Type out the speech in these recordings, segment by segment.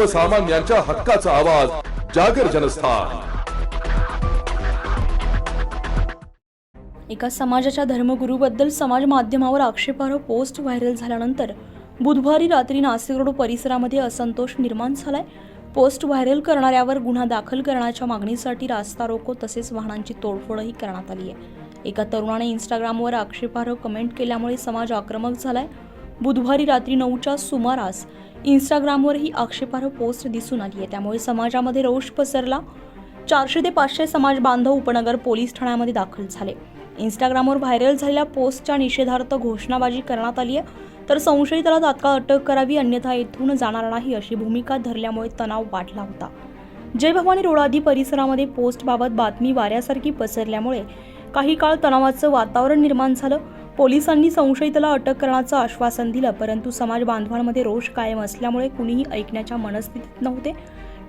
सर्वसामान्यांच्या हक्काचा आवाज जागर जनस्थान. एका समाजाच्या धर्मगुरूबद्दल समाज माध्यमावर आक्षेपार्ह पोस्ट व्हायरल झाल्यानंतर बुधवारी रात्री नाशिक रोड परिसरामध्ये असंतोष निर्माण झालाय. पोस्ट व्हायरल करणाऱ्यावर गुन्हा दाखल करण्याच्या मागणीसाठी रास्ता रोको तसेच वाहनांची तोडफोडही करण्यात आली आहे. एका तरुणाने इंस्टाग्रामवर आक्षेपार्ह कमेंट केल्यामुळे समाज आक्रमक झालाय. बुधवारी रात्री नऊच्या सुमारास इंस्टाग्रामवर ही आक्षेपार्ह पोस्ट दिसून आली आहे. त्यामुळे समाजामध्ये रोष पसरला. चारशे ते पाचशे समाज बांधव उपनगर पोलीस ठाण्यामध्ये दाखल झाले. इंस्टाग्रामवर व्हायरल झालेल्या पोस्टच्या निषेधार्थ घोषणाबाजी करण्यात आली आहे. तर संशयिताला तात्काळ अटक करावी अन्यथा येथून जाणार नाही अशी भूमिका धरल्यामुळे तणाव वाढला होता. जय भवानी रोडादी परिसरामध्ये पोस्टबाबत बातमी वाऱ्यासारखी पसरल्यामुळे काही काळ तणावाचं वातावरण निर्माण झालं. पोलिसांनी संशयिताला अटक करण्याचं आश्वासन दिलं परंतु समाज बांधवांमध्ये रोष कायम असल्यामुळे कुणीही ऐकण्याच्या मनस्थितीत नव्हते.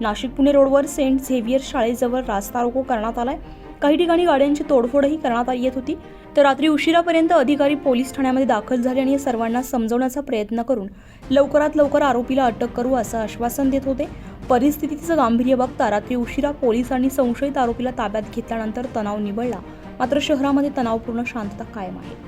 नाशिक पुणे रोडवर सेंट झेवियर शाळेजवळ रास्ता रोको करण्यात आलाय. काही ठिकाणी गाड्यांची तोडफोडही करण्यात येत होती. तर रात्री उशिरापर्यंत अधिकारी पोलीस ठाण्यामध्ये दाखल झाले आणि सर्वांना समजवण्याचा प्रयत्न करून लवकरात लवकर आरोपीला अटक करू असं आश्वासन देत होते. परिस्थितीचं गांभीर्य बघता रात्री उशिरा पोलिसांनी संशयित आरोपीला ताब्यात घेतल्यानंतर तणाव निवळला मात्र शहरामध्ये तणावपूर्ण शांतता कायम आहे.